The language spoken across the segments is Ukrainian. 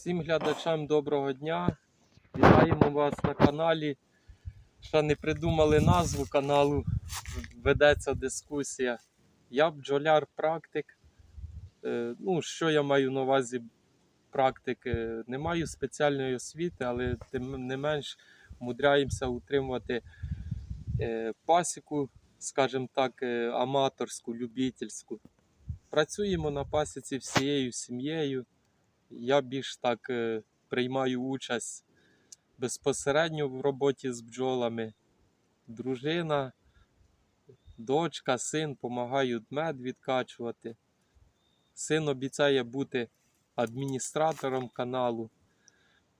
Всім глядачам доброго дня. Вітаємо вас на каналі. Ще не придумали назву каналу, ведеться дискусія. Я бджоляр-практик. Е, Ну, що я маю на увазі практик? Е, Не маю спеціальної освіти, але тим не менш мудряємося утримувати е, пасіку, скажімо так, е, аматорську, любительську. Працюємо на пасіці всією сім'єю. Я більш так е, приймаю участь безпосередньо в роботі з бджолами. Дружина, дочка, син допомагають мед відкачувати. Син обіцяє бути адміністратором каналу.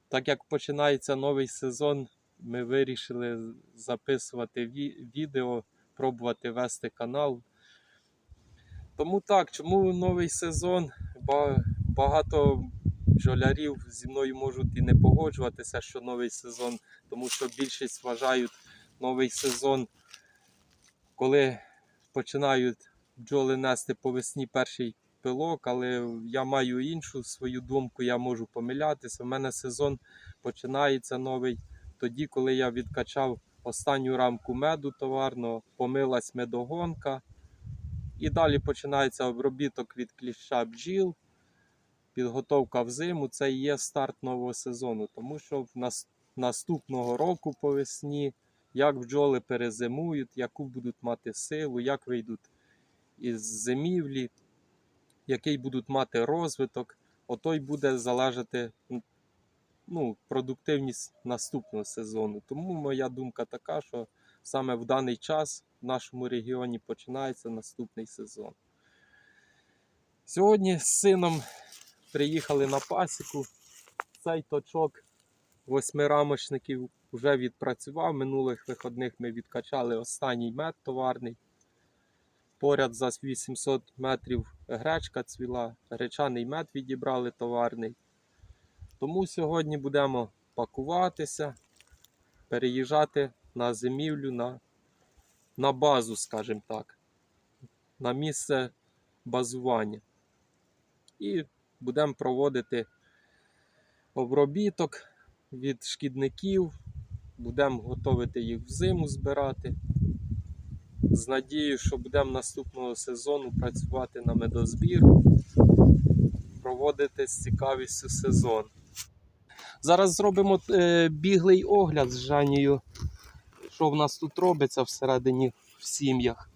Так як починається новий сезон, ми вирішили записувати ві- відео, пробувати вести канал. Тому так, чому новий сезон? Ба- Багато бджолярів зі мною можуть і не погоджуватися, що новий сезон, тому що більшість вважають новий сезон, коли починають бджоли нести по весні перший пилок, але я маю іншу свою думку, я можу помилятися. У мене сезон починається новий тоді, коли я відкачав останню рамку меду товарного, помилась медогонка. І далі починається обробіток від кліща бджіл, підготовка в зиму. Це і є старт нового сезону, тому що в нас, наступного року по весні, як бджоли перезимують, яку будуть мати силу, як вийдуть із зимівлі, який будуть мати розвиток, ото й буде залежати ну, продуктивність наступного сезону. Тому моя думка така, що саме в даний час в нашому регіоні починається наступний сезон. Сьогодні з сином приїхали на пасіку. Цей точок восьмирамочників вже відпрацював. Минулих виходних ми відкачали останній мед товарний. Поряд за 800 метрів гречка цвіла, гречаний мед відібрали товарний. Тому сьогодні будемо пакуватися, переїжджати на зимівлю, на, на базу, скажімо так, на місце базування. І будемо проводити обробіток від шкідників, будемо готувати їх взиму збирати. З надією, що будемо наступного сезону працювати на медозбір, проводити з цікавістю сезон. Зараз зробимо е, біглий огляд з Жанією, що в нас тут робиться всередині в сім'ях.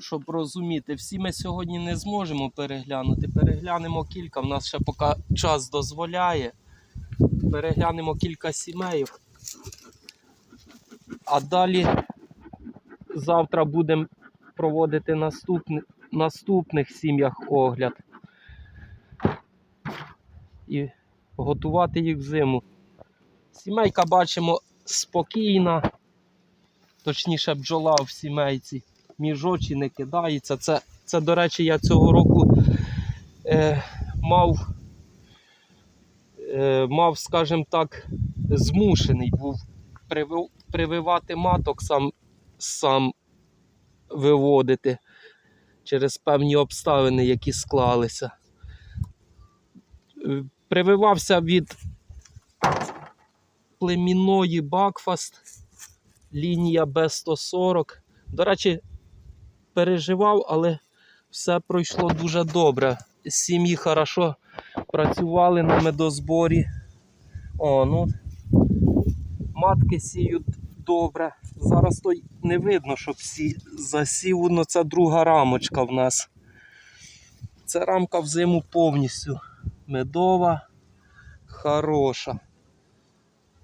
Щоб, розуміти, всі ми сьогодні не зможемо переглянути. Переглянемо кілька, в нас ще поки час дозволяє. Переглянемо кілька сімей. А далі завтра будемо проводити наступні, наступних сім'ях огляд. І готувати їх взиму. Сімейка бачимо спокійна, точніше бджола в сімейці, між очі не кидається. Це, це до речі, я цього року е, мав, е, мав, скажімо так, змушений був прививати маток сам, сам виводити через певні обставини, які склалися. Е, Прививався від племінної Бакфаст, лінія Б140. До речі, переживав, але все пройшло дуже добре. Сім'ї хорошо працювали на медозборі. О, ну, матки сіють добре. Зараз то не видно, щоб всі засів, ну це друга рамочка в нас. Це рамка взиму повністю медова, хороша.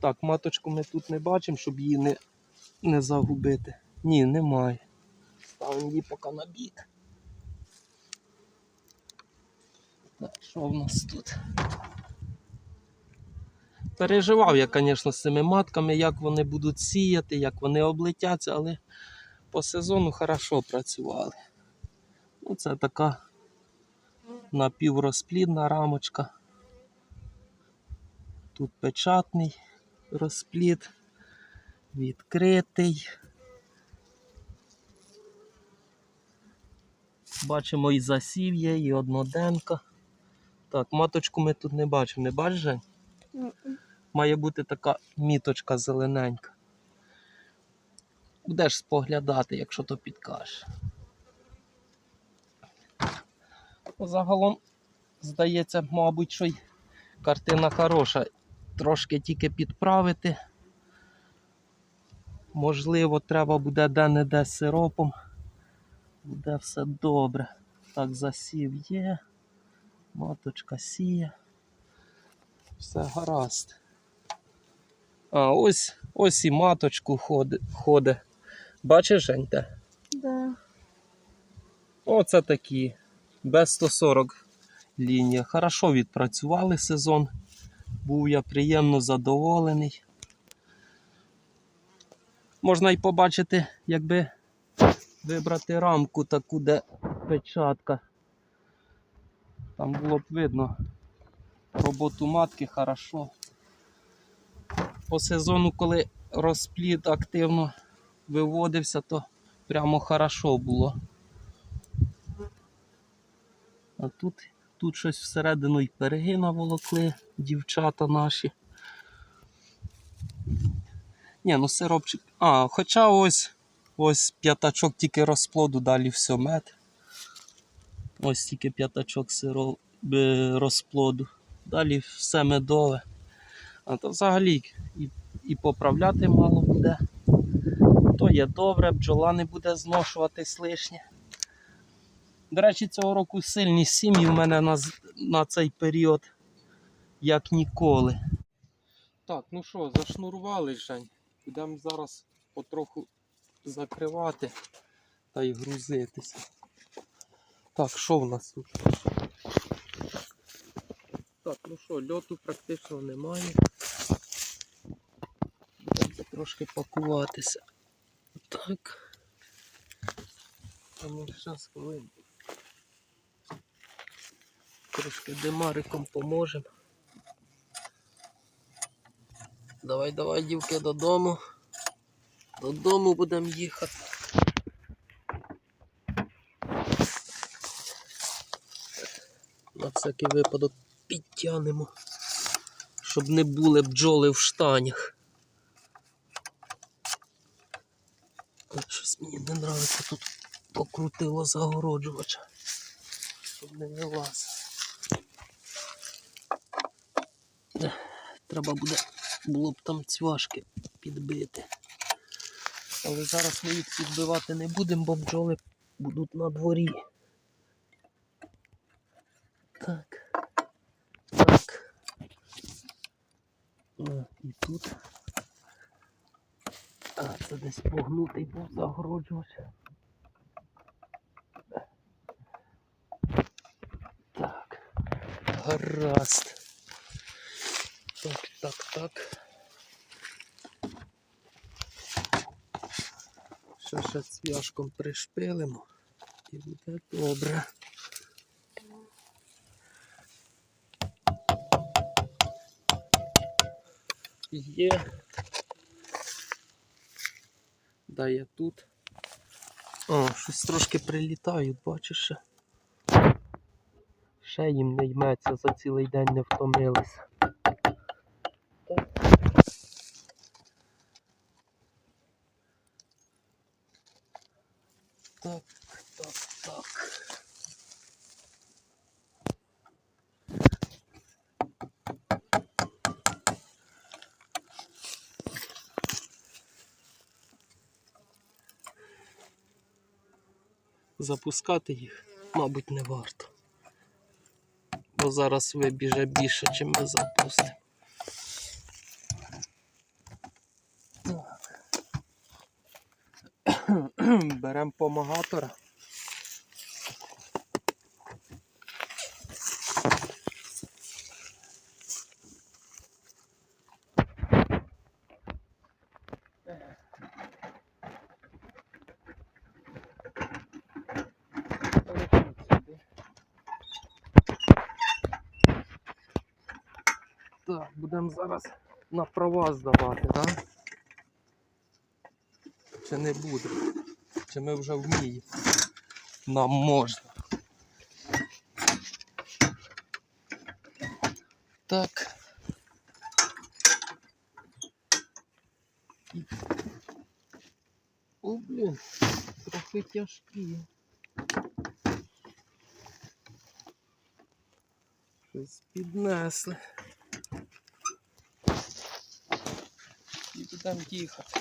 Так, маточку ми тут не бачимо, щоб її не, не загубити. Ні, немає. Ставимо її поки на бік. Так, що в нас тут? Переживав я, звісно, з цими матками, як вони будуть сіяти, як вони облетяться, але по сезону хорошо працювали. Ну, це така напіврозплідна рамочка. Тут печатний розплід, відкритий. Бачимо і засів є, і одноденка. Так, маточку ми тут не бачимо. Не бачиш? Жень? М-м. Має бути така міточка зелененька. Будеш споглядати, якщо то підкажеш. Ну, Загалом, здається, мабуть, що й картина хороша. Трошки тільки підправити. Можливо, треба буде де-не-де сиропом. Буде все добре. Так, засів є. Маточка сіє. Все гаразд. А, ось, ось і маточку ходить. Ходи. Бачиш, Женьте? Да. Оце такі. Без 140 лінія. Хорошо відпрацювали сезон. Був я приємно задоволений. Можна й побачити, якби вибрати рамку таку, де печатка. Там було б видно роботу матки хорошо. По сезону, коли розплід активно виводився, то прямо хорошо було. А тут, тут щось всередину і переги наволокли дівчата наші. Ні, ну сиропчик. А, хоча ось ось п'ятачок тільки розплоду, далі все мед. Ось тільки п'ятачок сиро... е, розплоду. Далі все медове. А то взагалі і, і поправляти мало буде. То є добре, бджола не буде зношуватись лишнє. До речі, цього року сильні сім'ї в мене на, на цей період, як ніколи. Так, ну що, зашнурували, Жень. Будемо зараз потроху закривати та й грузитися. Так, що в нас тут? Так, ну що, льоту практично немає. Будемо трошки пакуватися. Так. Ну зараз хвилинку. Трошки димариком поможемо. Давай, давай, дівки, додому. Додому будемо їхати. На всякий випадок підтягнемо, щоб не були бджоли в штанях. Щось мені не подобається тут покрутило загороджувача, щоб не вилазив. Треба буде, було б там цвяшки підбити. Але зараз ми їх підбивати не будемо, бо бджоли будуть на дворі. Так. Так. А, і тут. А, це десь погнутий був загороджувач. Так. Гаразд. Так, так, так. Ще ще цвяшком пришпилимо і буде добре. Є. Да, я тут. О, щось трошки прилітають, бачиш ще. Їм не йметься за цілий день не втомилися. Запускати їх, мабуть, не варто. Бо зараз вибіже більше, чим ми запустимо. Беремо помагатора. Так, будемо зараз на права здавати, так? Чи не буде? Чи ми вже вміємо? Нам можна. Так. О, блін, трохи тяжкі. Щось піднесли. Будемо їхати.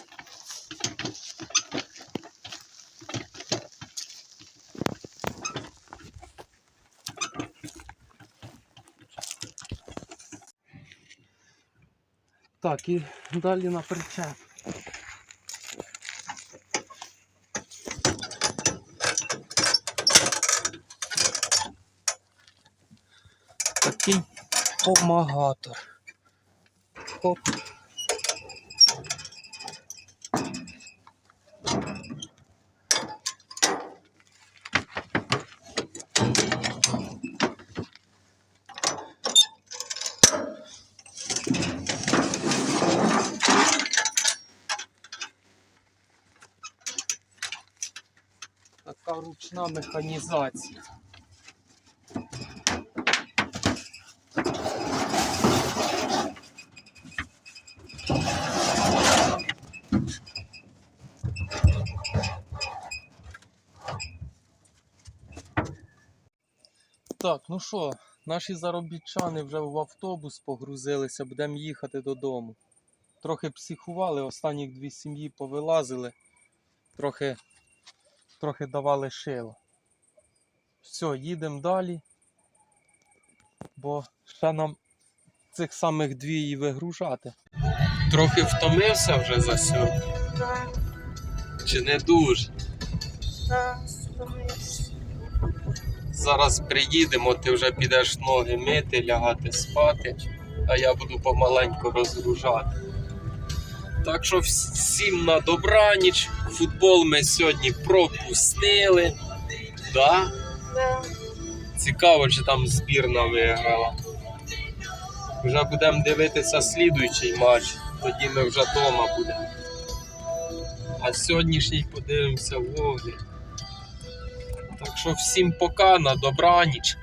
Так, і далі на причеп. Такий помагатор. Хоп. Така ручна механізація. Так, ну що, наші заробітчани вже в автобус погрузилися, будемо їхати додому. Трохи психували, останні дві сім'ї повилазили, трохи, трохи давали шило. Все, їдемо далі, бо ще нам цих самих дві і вигружати. Трохи втомився вже за сьогодні. Чи не дуже? Зараз приїдемо, ти вже підеш ноги мити, лягати спати, а я буду помаленьку розгружати. Так що всім на добраніч. Футбол ми сьогодні пропустили. Да? Да, Цікаво, чи там збірна виграла. Вже будемо дивитися слідуючий матч, тоді ми вже вдома будемо. А сьогоднішній подивимося в огляд. Так що всім пока, на добраніч.